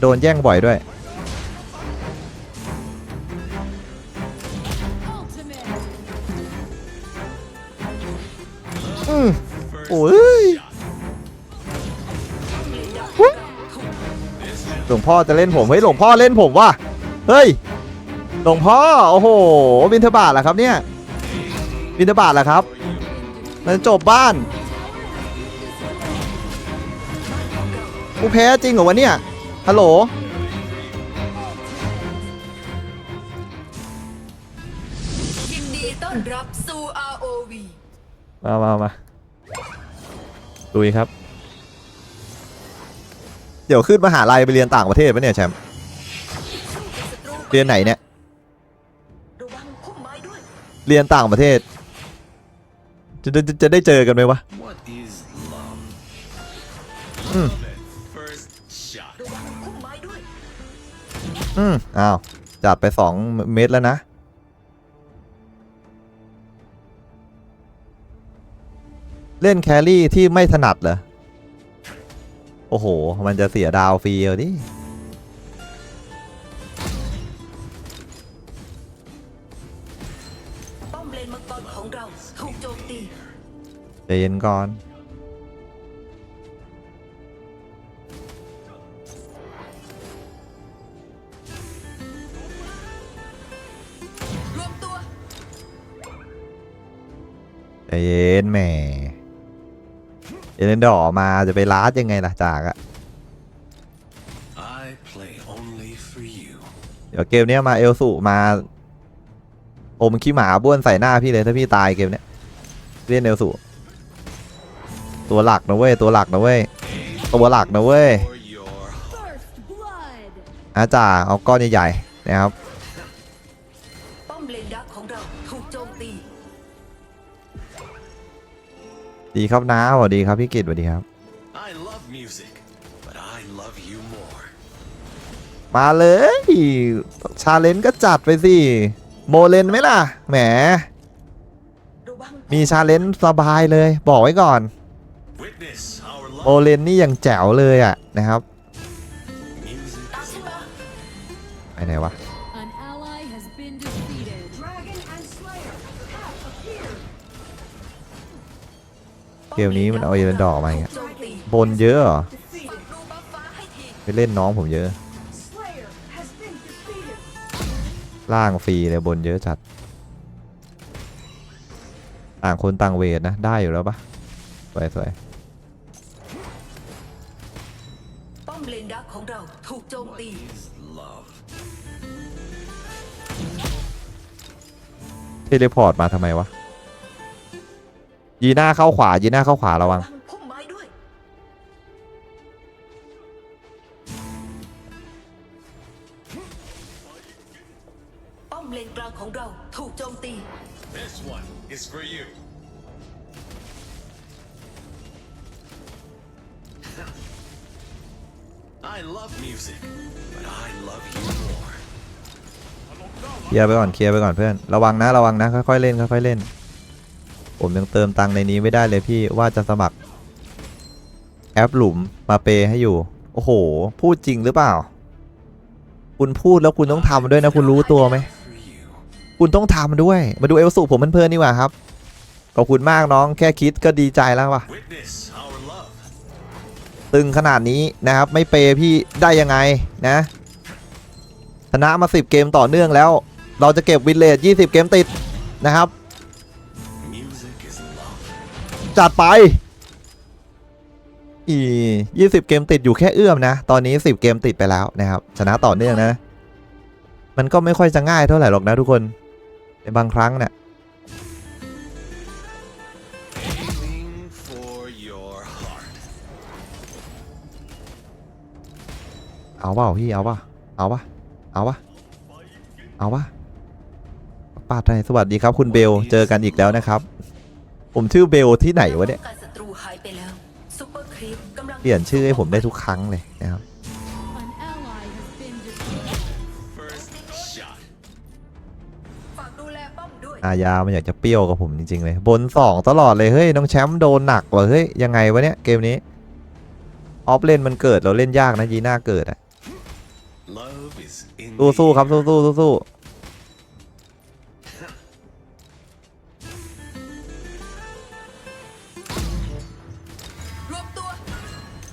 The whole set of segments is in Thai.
โดนแย่งบ่อยด้วย อืมโอ้ยหลวงพ่อจะเล่นผม เฮ้ยหลวงพ่อเล่นผมว่ะ เฮ้ย หลวงพ่อ โอ้โห บินทบาทเหรอครับเนี่ย บินทบาทเหรอครับ มันจบบ้าน กูแพ้จริงเหรอวะเนี่ย ฮัลโหล ยินดีต้อนรับสู่ ROV มามามาลุยครับ เดี๋ยวขึ้นมหาลัยไปเรียนต่างประเทศปะเนี่ยแชมป์เรียนไหนเนี่ย ระวังพุ่มไม้ด้วย เรียนต่างประเทศ จะจะจะจะได้เจอกันไหมวะ What is love? Mm. Love อืมอ้าว จัดไปสองเม็ดแล้วนะ เล่นแครี่ที่ไม่ถนัดเหรอ โอ้โห มันจะเสียดาวฟรีเอาดิป้อมเลนมังกรของเราถูกโจมตีใจเย็นก่อน ใจเย็นแหมเอเลนดอร์มาจะไปลาดยังไงล่ะจากอะ I play only for you. เดี๋ยวเกมเนี้ยมาเอลสุมาอมขี้หมาบ้วนใส่หน้าพี่เลยถ้าพี่ตายเกมเนี้ยเล่นเอลสุตัวหลักนะเว้ยตัวหลักนะเว้ยตัวหลักนะเว้ย For your heart. First blood. อาจ่าเอาก้อนใหญ่ๆนะครับ ดีครับน้าสวัสดีครับพี่กิตสวัสดีครับ I love music, but I love you more. มาเลยชาเลนจ์ก็จัดไปสิโมเลนไหมล่ะแหมระวังมีชาเลนจ์สบายเลยบอกไว้ก่อน Witness our โม love. เลนนี่ยังแจ๋วเลยอะนะครับ Music ตามฉันมาไปไหนวะ กมนี้มันเอาเอเลนดอร์มาอย่างเงี้ยโจมตีบนเยอะเหรอฝักดูบัฟฟ้าให้ทีไปเล่นน้องผมเยอะ Slayer has been defeated. ล่างฟรีเลยบนเยอะจัด ต่างคนต่างเวทนะ ได้อยู่แล้วปะสวยสวยป้อมเลนดักของเราถูกโจมตี is love. เทเลพอร์ตมาทำไมวะ ยีหน้าเข้าขวายีหน้าเข้าขวาระวังระวังพุ่มไม้ด้วยป้อมเลนกลางของเราถูกโจมตี This one is for you. I love music, but I love you more. เคลียร์ไปก่อนเคลียร์ไปก่อนเพื่อน ระวังนะ ระวังนะ ค่อยๆเล่น ค่อยๆเล่น ผมยังเติมตังในนี้ไม่ได้เลยพี่ว่าจะสมัคร แอปหลุมมาเปย์ให้อยู่ โอ้โห พูดจริงหรือเปล่า คุณพูดแล้วคุณต้องทำด้วยนะ คุณรู้ตัวไหม คุณต้องทำด้วย มาดูเอลสูผมเพลินๆดีกว่าครับขอบคุณมากน้องแค่คิดก็ดีใจแล้วว่ะตึงขนาดนี้นะครับ ไม่เปย์พี่ได้ยังไงนะชนะมา 10 เกมต่อเนื่องแล้ว เราจะเก็บวินเลจ20 เกมติดนะครับ จัดไป อี20เกมติดอยู่แค่เอื้อมนะ ตอนนี้10เกมติดไปแล้วนะครับ ชนะต่อเนื่องนะ มันก็ไม่ค่อยจะง่ายเท่าไหร่หรอกนะทุกคน ในบางครั้งเนี่ยเอาเปล่าพี่เอาป่ะเอาป่ะเอาป่ะเอาป่ะปาดไทยสวัสดีครับคุณเบล เจอกันอีกแล้วนะครับ ผมชื่อเบลที่ไหนวะเนี่ยป้องกันศัตรูหายไปแล้วซุปเปอร์ครีปกำลังเปลี่ยนชื่อให้ผมได้ทุกครั้งเลยนะครับ An ally has been defeated. First shot. ฝากดูแลป้อมด้วยอาญามันอยากจะเปรี้ยวกับผมจริงๆเลย บนสองตลอดเลย เฮ้ย น้องแชมป์โดนหนักว่ะเฮ้ย ยังไงวะเนี่ย เกมนี้ ออฟเลนมันเกิดเราเล่นยากนะยีน่าเกิดอะ Love is in สู้ the สู้ครับ air. สู้สู้สู้สู้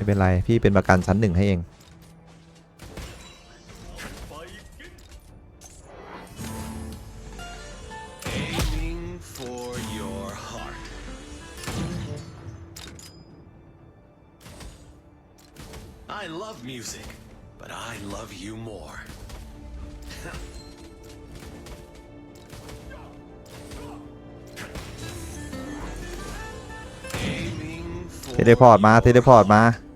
เป็นไร พี่เป็นประกันชั้นหนึ่งให้เอง Aiming for your heart. I love music, but I love you more. Aiming for เทเลพอร์ตมาเทเลพอร์ตมา this gentleman.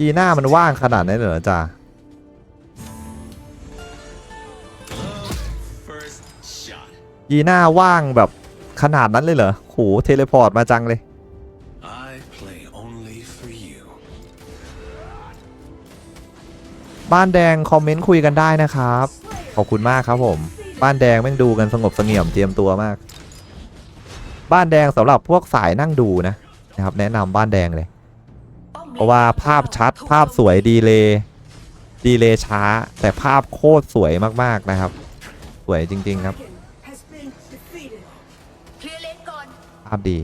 อีหน้ามันว่างขนาดนั้นเหรอจ่า Love first shot. ยีหน้าว่างแบบขนาดนั้นเลยเหรอโหเทเลพอร์ตมาจังเลย บ้านแดงคอมเมนต์คุยกันได้นะครับ ขอบคุณมากครับผม บ้านแดงแม่งดูกันสงบเสงี่ยมเตรียมตัวมาก บ้านแดงสำหรับพวกสายนั่งดูนะนะครับ แนะนำบ้านแดงเลย เพราะว่าภาพชัดภาพสวยดีเลยดีเลยช้า แต่ภาพโคตรสวยมากๆนะครับ สวยจริง ๆครับ has been defeated. เคร์เลนก่อนภาพดี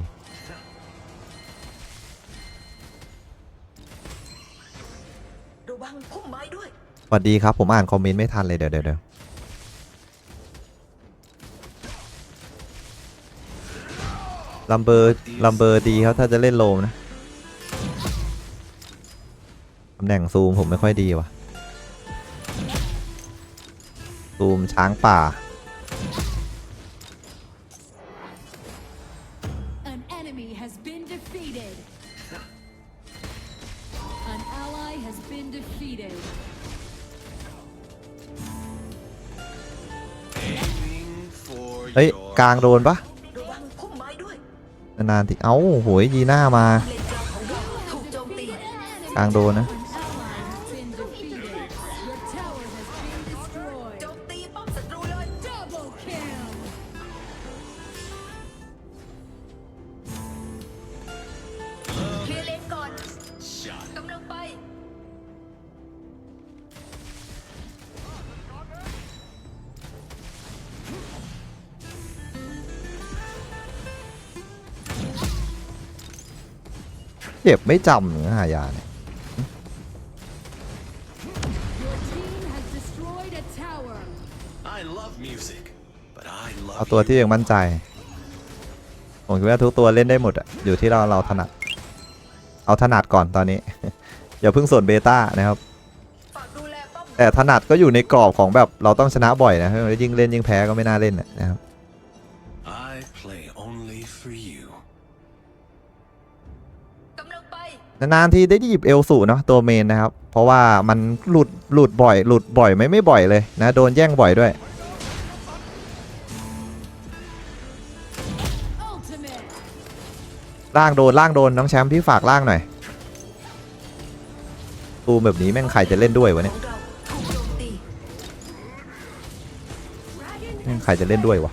สวัสดีครับผมอ่านคอมเมนต์ไม่ทันเลยเดี๋ยวเดี๋ยวเดี๋ยวลัมเบอร์ลัมเบอร์ดีครับถ้าจะเล่นโลมนะ แหน่งซูมผมไม่ค่อยดีว่ะ ซูมช้างป่า An enemy has been defeated. An ally has been defeated. Aiming for เฮ้ย your กลางโดนปะระวังพุ่มไม้ด้วยนานๆทีเอ้าโหยยีหน้ามาเลนกลางของเราถูกโจมตีกลางโดนนะ เจ็บไม่จำหรือหายาเนี่ยเอาตัวที่ยังมั่นใจ ผมคิดว่าทุกตัวเล่นได้หมดอะอยู่ที่เราเราถนัด เอาถนัดก่อนตอนนี้ อย่าเพิ่งส่วนเบต้านะครับ แต่ถนัดก็อยู่ในกรอบของแบบเราต้องชนะบ่อยนะยิ่งเล่นยิ่งแพ้ก็ไม่น่าเล่นนะครับ นานๆทีได้หยิบเอลสูเนาะตัวเมนนะครับ เพราะว่ามันหลุดหลุดบ่อย หลุดบ่อยไม่ไม่บ่อยเลยนะโดนแย่งบ่อยด้วยล่างโดนล่างโดนน้องแชมป์พี่ฝากล่างหน่อยตูมแบบนี้แม่งใครจะเล่นด้วยวะเนี่ยแม่งใครจะเล่นด้วยวะ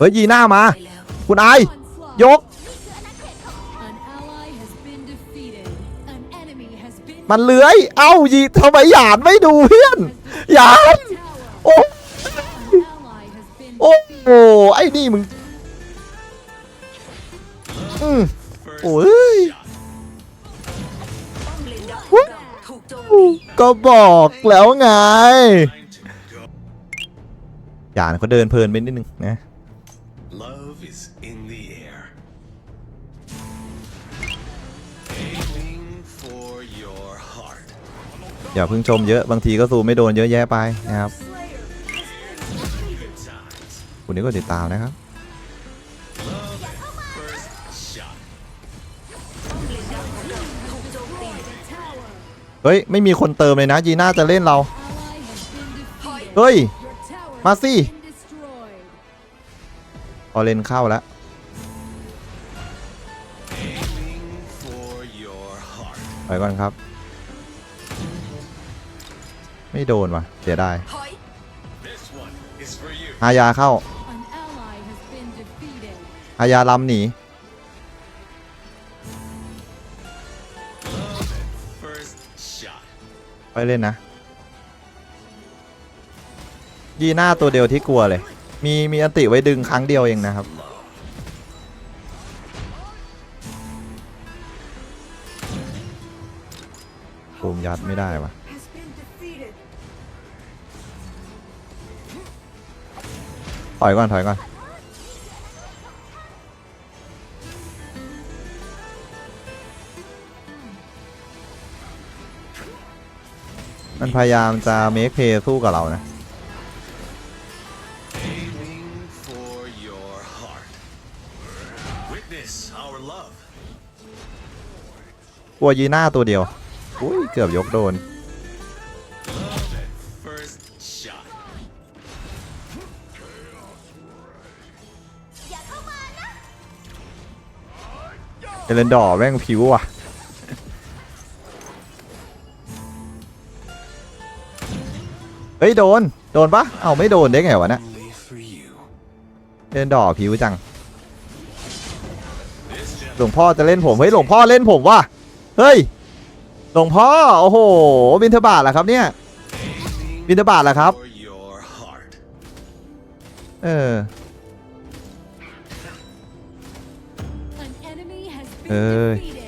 เฮ้ยยีหน้ามา คุณไอยก มันเลื้อย เอ้ายีทำไมหยาดไม่ดูเพื่อนหยาดโอ้โหไอ้นี่มึงอืมโอ้ยก็บอกแล้วไงหยาดเขาเดินเพลินไปนิดนึงนะ อย่าเพิ่งชมเยอะบางทีก็ซูไม่โดนเยอะแยะไปนะครับคุณนี่ก็ติดตามนะครับเฮ้ย ไม่มีคนเติมเลยนะจีน่าจะเล่นเรา เฮ้ย มาสิ has been destroyed. พอเลนเข้าแล้วไปก่อนครับ ไม่โดนว่ะ เสียดายถอย This one is for you. หายาเข้า An ally has been defeated. อายาลำหนี First shot. ไปเล่นนะ ยีหน้าตัวเดียวที่กลัวเลย มีมีอันติไว้ดึงครั้งเดียวเองนะครับ Love. ภูมิยัดไม่ได้วะ ถอยก่อนถอยก่อนมันพยายามจะเมคเพย์สู้กับเรานะกลัวยีหน้าตัวเดียว อุ้ย เกือบยกโดน เอเลนดอร์แม่งผิวว่ะ เฮ้ย โดน โดนปะเอ้าไม่โดนได้ไงวะเนะ Only for you. เอเลนดอร์ผิวจัง หลวงพ่อจะเล่นผม เฮ้ย หลวงพ่อเล่นผมว่ะ เฮ้ย หลวงพ่อ โอ้โห บินทบาทเหรอครับเนี่ย บินทบาทเหรอครับ เออ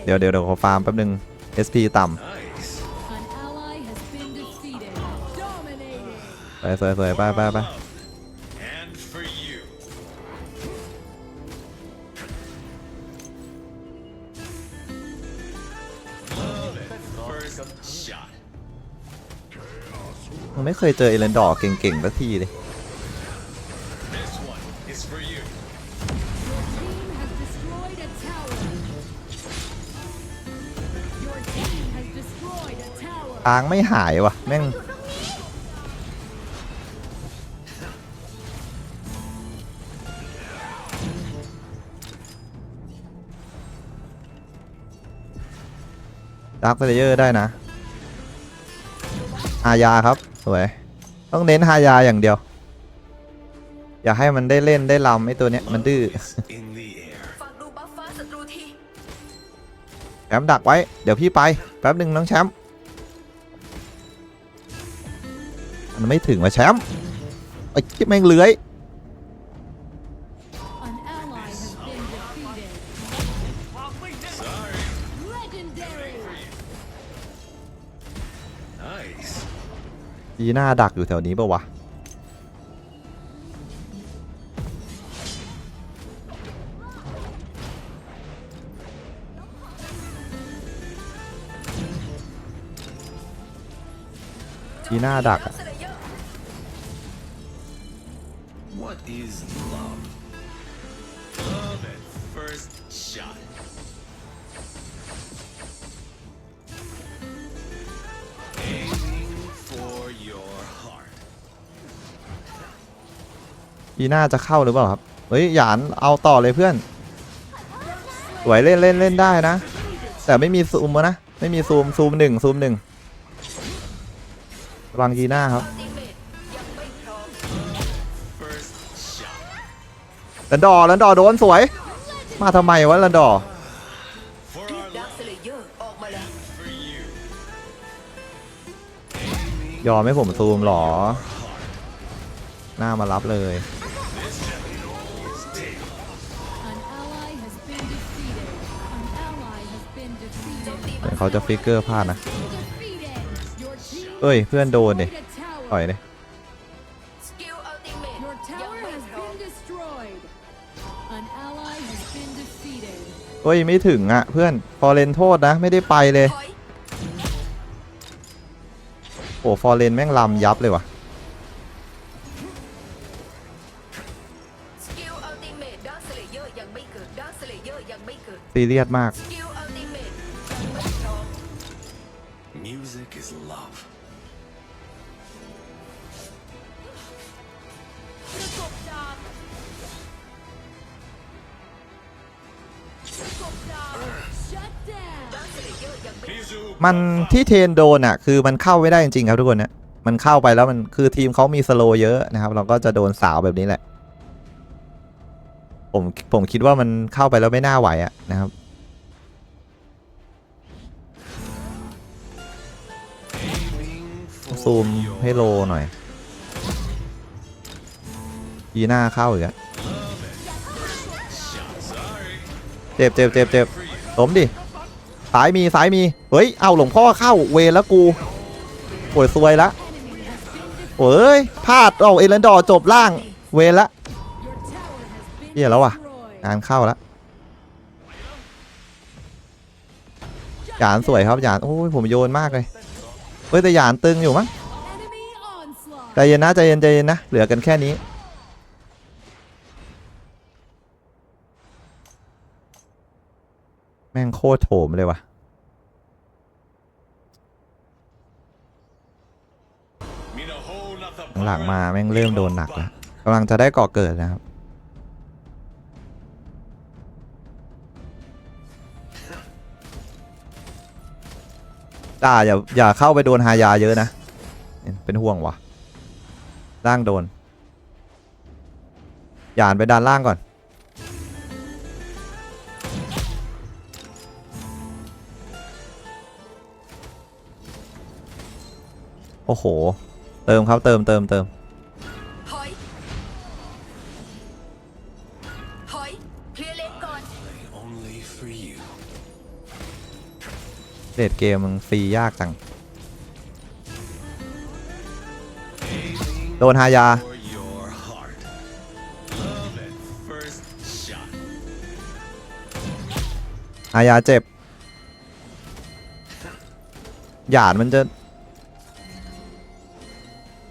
เดี๋ยวเดี๋ยวเดี๋ยวขอฟาร์มแป๊บนึง SP ต่ำไปสวยๆไปไปไปมันไม่เคยเจอเอเลนดอร์เก่งๆสักทีเลย a tower. ทางไม่หายว่ะแม่งดาร์คเลเยอร์ได้นะฮายาครับ สวย ต้องเน้นฮายาอย่างเดียว อย่าให้มันได้เล่นได้ลำไอ้ตัวเนี้ย มันดื้อ In the air. ฝากดูบัฟฟ้าศัตรูทีแชมป์ดักไว้ เดี๋ยวพี่ไป แป๊บหนึ่งน้องแชมป์ มันไม่ถึงว่ะแชมป์ไอ้ที่แม่งเลื้อย An ally has been defeated. Sorry. Legendary. Nice. ยีหน้าดักอยู่แถวนี้ปะวะยีหน้าดักอะ ยีหน้าจะเข้าหรือเปล่าครับ เฮ้ยหยานเอาต่อเลยเพื่อน สวยเล่นเล่นเล่นได้นะ แต่ไม่มีซูมอะนะ ไม่มีซูมซูมหนึ่งซูมหนึ่งระวังยีหน้าครับรันดอร์ลันดอโดนสวย มาทำไมวะลันดอยอมาแล้ว for you. ยอมให้ผมซูมเหรอ หน้ามารับเลย เขาจะฟิกเกอร์พลาดนะ เอ้ย เพื่อนโดนเนี่ยต่อยเนี่ยเฮ้ย ไม่ถึงอะ่ะ เพื่อนฟอร์เรนโทษนะ ไม่ได้ไปเลย โอ้ฟอร์เรนแม่งลำยับเลยว่ะซีเรียสมาก Music is love. ประกบดาบประกบดาบ Shut down. ดักสเลเยอร์ยังไม่มันที่เทรนโดนอะคือมันเข้าไม่ได้จริงๆครับทุกคนนี่ยมันเข้าไปแล้วมันคือทีมเขามีสโลว์เยอะนะครับ เราก็จะโดนสาวแบบนี้แหละ ผมผมคิดว่ามันเข้าไปแล้วไม่น่าไหวอะนะครับ ซูมให้โลหน่อยยีหน้าเข้าอีกอะ shot. Sorry เจ็บเจ็บเจ็บเจ็บล้มดิซ้ายมีซ้ายมีเฮ้ยเอาหลวงพ่อเข้าเวแล้วกูโวยซวยละโอ้ยพลาดเอาเอเลนดอร์จบล่างเวรละ Your tower has been เหี้ยแล้วว่ะงานเข้าแล้วหยานสวยครับหยานโอ้ยผมโยนมากเลย เฮ้ยแต่หยานตึงอยู่มั้งใจเย็นนะใจเย็นใจเย็นนะเหลือกันแค่นี้ แม่งโคตรโถมเลยว่ะหลังมาแม่งเริ่มโดนหนักแล้วกำลังจะได้ก่อเกิดนะครับ จ่าอย่าอย่าเข้าไปโดนฮายาเยอะนะ เป็นห่วงวะล่างโดนหยานไปด้านล่างก่อน โอ้โห เติมครับเติมเติมเติม เดทเกมมึงฟรียากจัง โดนฮายา for your heart. Love at first shot. ฮายาเจ็บ หยาดมันจะ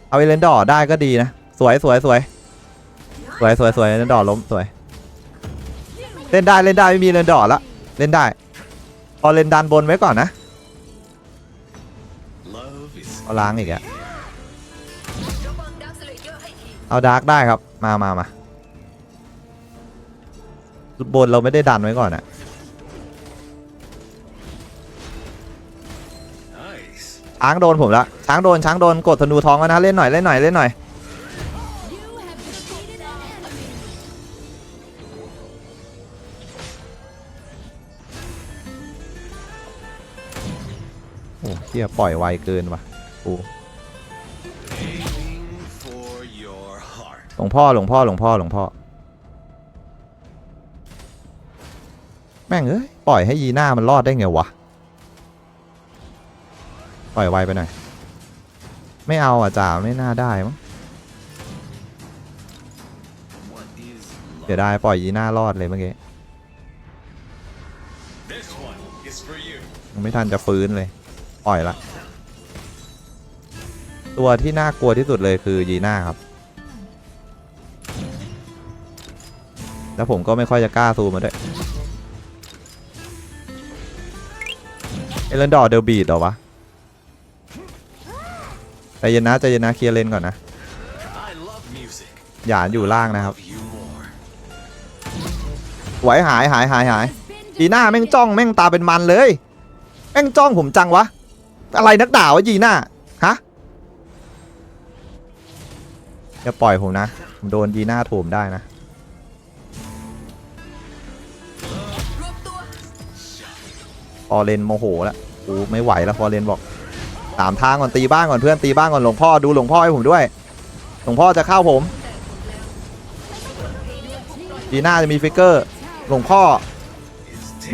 เอาเอเลนดอร์ได้ก็ดีนะ สวยสวยสวยสวยสวยสวยเอเลนดอร์ล้มสวย เล่นได้เล่นได้ไม่มีเอเลนดอร์ละ เล่นได้ พอเลนดันบนไว้ก่อนนะเอาล้างอีกอะระเอาดาร์กได้ครับ มามามาบนเราไม่ได้ดันไว้ก่อนอะช้างโดนผมละช้างโดนช้างโดนกดธนูทองแล้วนะเล่นหน่อยเล่นหน่อยเล่นหน่อย เฮียปล่อยไวเกินว่ะโอ้ Aiming for your heart. หลวงพ่อหลวงพ่อหลวงพ่อหลวงพ่อ แม่งเอ้ยปล่อยให้ยีหน้ามันรอดได้ไงวะ ปล่อยไวไปหน่อย ไม่เอาอะจ่าไม่น่าได้มั้ง What is เดี๋ยว love? ได้ปล่อยยีหน้ารอดเลยเมื่อกี้ This one is for you. ยังไม่ทันจะฟื้นเลย ปล่อยละ ตัวที่น่ากลัวที่สุดเลยคือยีน่าครับ แล้วผมก็ไม่ค่อยจะกล้าซูมมาด้วย เอเลนดอร์เดลบีดเหรอวะใจเย็นนะใจเย็นนะเคลียร์เลนก่อนนะ หยานอยู่ล่างนะครับไหวหายหายหายหายจีน่าแม่งจ้องแม่งตาเป็นมันเลย แม่งจ้องผมจังวะ อะไรนักด่าวะจีน่าฮะอย่าปล่อยผมนะผมโดนจีน่าโถมได้นะรวมตัวฟอเรนโมโหแล้วกูไม่ไหวแล้วฟอเรนบอกตามทางก่อนตีบ้างก่อนเพื่อนตีบ้างก่อนหลวงพ่อดูหลวงพ่อให้ผมด้วย หลวงพ่อจะเข้าผมจีน่าจะมีฟิกเกอร์ หลวงพ่อ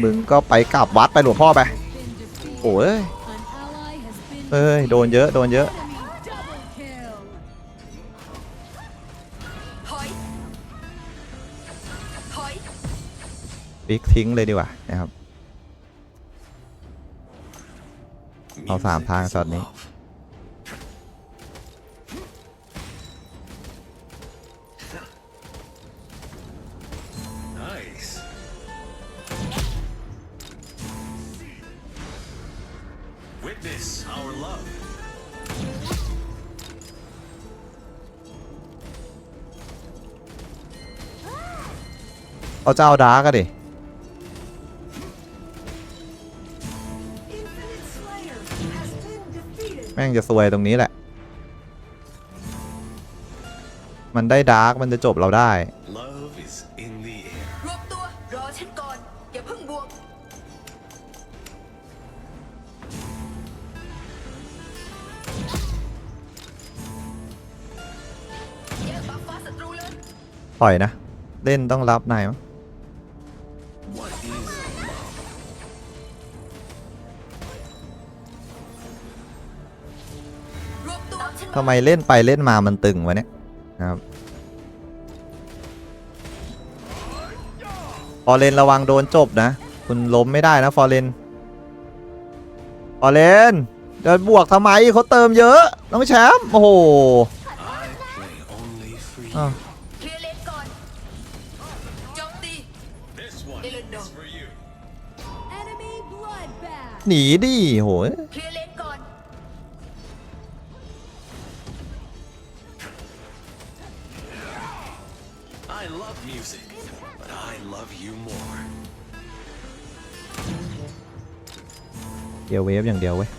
มึงก็ไปกลับวัดไปหลวงพ่อไป โอ้ย เอ้ย โดนเยอะ โดนเยอะ บิ๊กทิ้งเลยดีกว่านะครับ เอาสามทางช็อตนี้ เอาเจ้าดาร์กอะดิแม่งจะซวยตรงนี้แหละ มันได้ดาร์กมันจะจบเราได้ Love is in the air. รอฉันก่อนอย่าเพิ่งบวกแยกบัฟฟ้าศัตรูเลยปล่อยนะ เล่นต้องรับนายมั้ง ทำไมเล่นไปเล่นมามันตึงวะเนี่ยนะครับฟอเรนระวังโดนจบนะ คุณล้มไม่ได้นะฟอเรนฟอเร์เรนบวกทำไมเขาเติมเยอะ น้องแชมป์โอ้โห I play only for you. อ้ I love music, but I love you more. เดี๋ยวเวฟอย่างเดียวเว้ย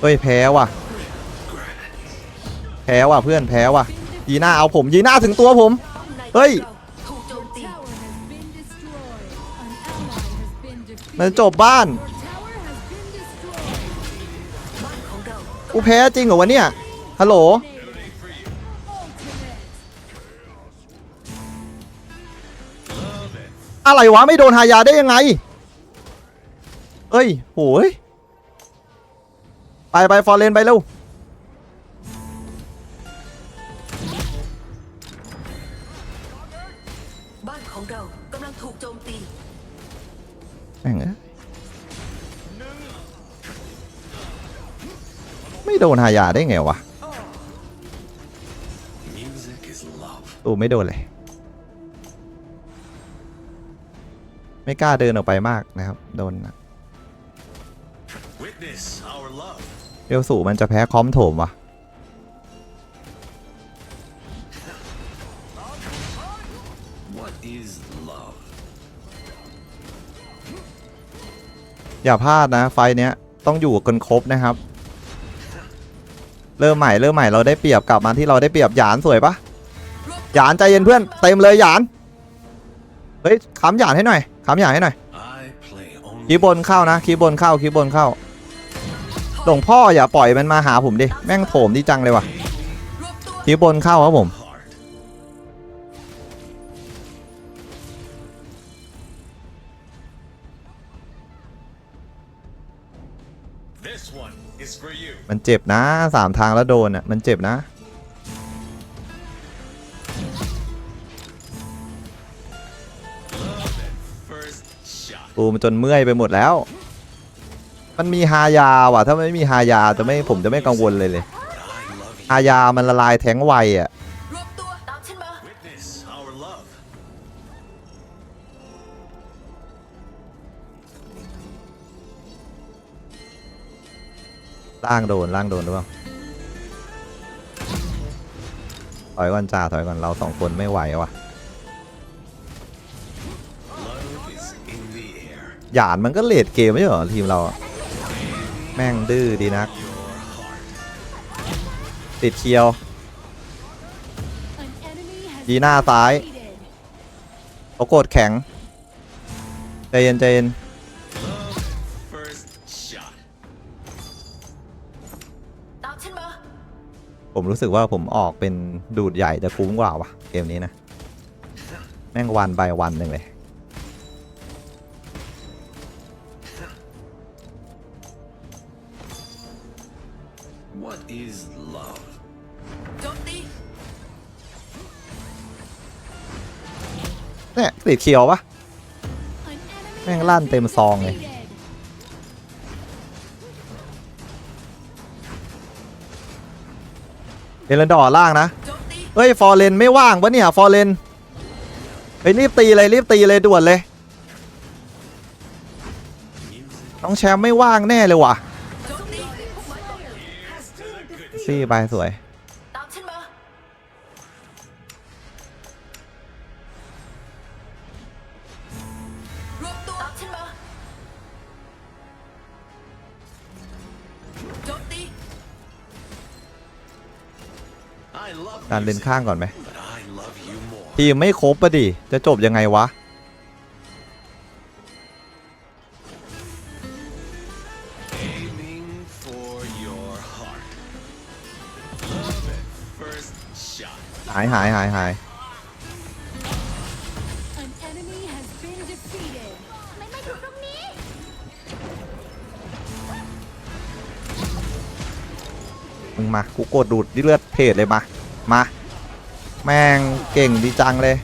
เฮ้ยแพ้ว่ะ แพ้ว่ะเพื่อนแพ้ว่ะ ยีน่าเอาผม ยีน่าถึงตัวผม เฮ้ยมันจบบ้าน กูแพ้จริงเหรอวะเนี่ย ฮัลโหล Ultimate. อะไรวะไม่โดนหายาได้ยังไง เอ้ยโหยไปไปฟอร์เรนไปเร็ว บ้านของเรากำลังถูกโจมตี แม่งเอ้ย ไม่โดนหายาได้ไงวะ Music is love. ตูไม่โดนเลย ไม่กล้าเดินออกไปมากนะครับ โดนนะ Witness our love. เอลสูมันจะแพ้คอมโถมวะ What is love? อย่าพลาดนะไฟล์เนี้ย ต้องอยู่กันครบนะครับ เริ่มใหม่เริ่มใหม่เราได้เปรียบกลับมาที่เราได้เปรียบหยานสวยปะหยานใจเย็นเพื่อนเต็มเลยหยานเฮ้ยคำหยานให้หน่อยคำหยานให้หน่อยคีบนเข้านะคีบนเข้าคีบนเข้าหลวงพ่ออย่าปล่อยมันมาหาผมดิแม่งโถมดีจังเลยว่ะคีบนเข้าครับผม มันเจ็บนะสามทางแล้วโดนอะมันเจ็บนะ ปูมันจนเมื่อยไปหมดแล้ว มันมีฮายาว่ะ ถ้าไม่มีฮายาจะไม่ผมจะไม่กังวลเลยเลยฮายามันละลายแทงไวอะ ล่างโดนล่างโดนหรือเปล่าถอยก่อนจ่าถอยก่อนเราสองคนไม่ไหวว่ะหยาดมันก็เลดเกมไม่ใช่เหรอทีมเรา แม่งดื้อดีนัก ติดเคียว An enemy has ยีหน้าซ้ายเขากดแข็ง ใจเย็นใจเย็น รู้สึกว่าผมออกเป็นดูดใหญ่จะคุ้มกว่าวะเกมนี้นะ แม่งวันใบวันหนึ่งเลย What is love? โจมตีเนี่ยติดเคียวปะ An enemy แม่ง has ลั่นเต็ม been ซองเลย เอเลนดอร์ล่างนะเฮ้ยฟอร์เรนไม่ว่างวะเนี่ยฟอร์เรนไปรีบตีเลยรีบตีเลยด่วนเลยน้องแชมป์ไม่ว่างแน่เลยว่ะซี่ไปสวย ดันเดินข้างก่อนไหมทีมไม่ครบปะดิ จะจบยังไงวะ หายหายหายหาย มากูกดดูดดิเลือดเพจเลยมา มา แม่งเก่งดีจังเลย